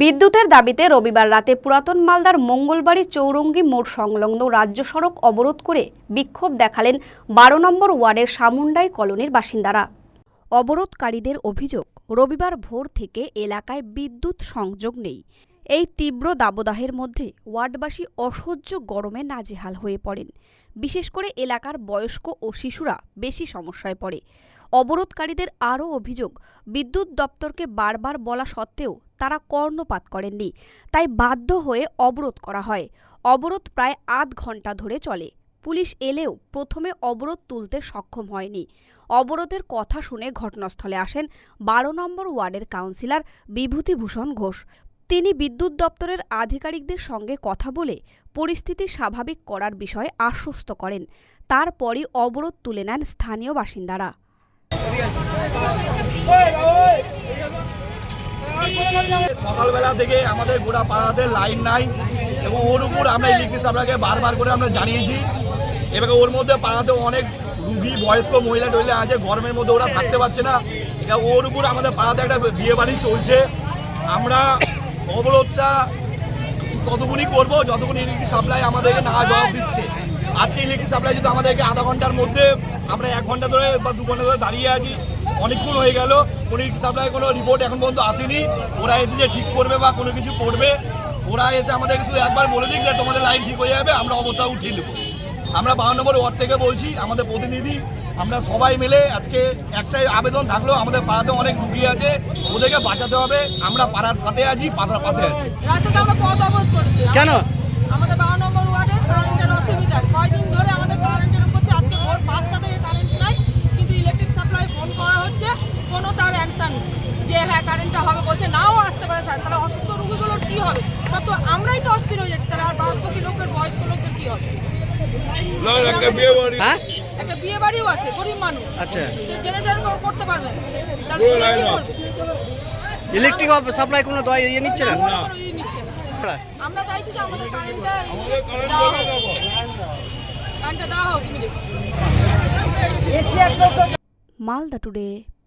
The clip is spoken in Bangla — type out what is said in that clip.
বিদ্যুতের দাবিতে রবিবার রাতে পুরাতন মালদার মঙ্গলবাড়ি চৌরঙ্গি মোড় সংলগ্ন রাজ্য সড়ক অবরোধ করে বিক্ষোভ দেখালেন বারো নম্বর ওয়ার্ডের সামুন্ডাই কলোনির বাসিন্দারা। অবরোধকারীদের অভিযোগ, রবিবার ভোর থেকে এলাকায় বিদ্যুৎ সংযোগ নেই। এই তীব্র দাবদাহের মধ্যে ওয়ার্ডবাসী অসহ্য গরমে নাজেহাল হয়ে পড়েন। বিশেষ করে এলাকার বয়স্ক ও শিশুরা বেশি সমস্যায় পড়ে। অবরোধকারীদের আরও অভিযোগ, বিদ্যুৎ দপ্তরকে বারবার বলা সত্ত্বেও তারা কর্ণপাত করেননি, তাই বাধ্য হয়ে অবরোধ করা হয়। অবরোধ প্রায় আধ ঘণ্টা ধরে চলে। পুলিশ এলেও প্রথমে অবরোধ তুলতে সক্ষম হয়নি। অবরোধের কথা শুনে ঘটনাস্থলে আসেন বারো নম্বর ওয়ার্ডের কাউন্সিলর বিভূতিভূষণ ঘোষ। তিনি বিদ্যুৎ দপ্তরের আধিকারিকদের সঙ্গে কথা বলে পরিস্থিতি স্বাভাবিক করার বিষয়ে আশ্বস্ত করেন। তারপরই অবরোধ তুলে নেন স্থানীয় বাসিন্দারা। সকালবেলা থেকে আমাদের গোটা পাড়াতে লাইন নাই এবং ওর উপর আমরা ইলেকট্রিক সাপ্লাইকে বারবার করে আমরা জানিয়েছি। এবার ওর মধ্যে পাড়াতে অনেক রুগী, বয়স্ক মহিলা টহিলা আছে, গরমের মধ্যে ওরা থাকতে পারছে না। এটা ওর উপর আমাদের পাড়াতে একটা বিয়ে বাড়ি চলছে। আমরা অবরোধটা ততক্ষণই করব, যতক্ষণ ইলেকট্রিক সাপ্লাই আমাদেরকে না জবাব দিচ্ছে। আজকে ইলেকট্রিক সাপ্লাই যদি আমাদেরকে আধা ঘণ্টার মধ্যে আমরা এক ঘণ্টা ধরে বা দু ঘণ্টা ধরে দাঁড়িয়ে আছি, অনেকক্ষণ হয়ে গেল, কোনো ইলেকট্রিক সাপ্লাই কোনো রিপোর্ট এখন পর্যন্ত আসেনি। ওরা এসে যে ঠিক করবে বা কোনো কিছু করবে, ওরা এসে আমাদের শুধু একবার বলে দিক যে তোমাদের লাইন ঠিক হয়ে যাবে, আমরা অবস্থা উঠিয়ে নেব। আমরা বারো নম্বর ওয়ার্ড থেকে বলছি, আমাদের প্রতিনিধি আমরা সবাই মিলে আজকে একটাই আবেদন থাকলেও আমাদের পাড়াতে অনেক রুগী আছে ওদেরকে বাঁচাতে হবে আমরা পাড়ার সাথে আছি পাড়ার পাশে আছি। রাস্তাতে আমরা পথ অবরোধ করছি। কেন? আমাদের বারো নম্বর ওয়ার্ডে কারেন্টের অসুবিধা। কয়দিন ধরে আমাদের কারেন্ট এরকম করছে আজকে ভোর পাঁচটা থেকে কারেন্ট নাই কিন্তু ইলেকট্রিক সাপ্লাই ফোন করা হচ্ছে কোনো তার অ্যান্সার নেই। যে হ্যাঁ কারেন্টটা হবে বলছে নাও আসতে পারে স্যার। তাহলে অসুস্থ রোগীগুলোর কী হবে? সব তো আমরাই তো অস্থির হয়ে যাচ্ছি তাহলে আর বাকি লোকের বয়স্ক লোকদের কী হবে? হ্যাঁ? একটা বিয়ে বাড়িও আছে গরিব মানুষ। আচ্ছা। সে জেনারেটর করতে পারবে না। তাহলে সে কি করবে? ইলেকট্রিক সাপ্লাই কোনো দয় ইয়ে নিচ্ছে না? কোনো কোনো ইয়ে নিচ্ছে না। আমরা চাইছি যে আমাদের কারেন্টটা দেওয়া হোক কারেন্টটা দেওয়া হোক মালদা টুডে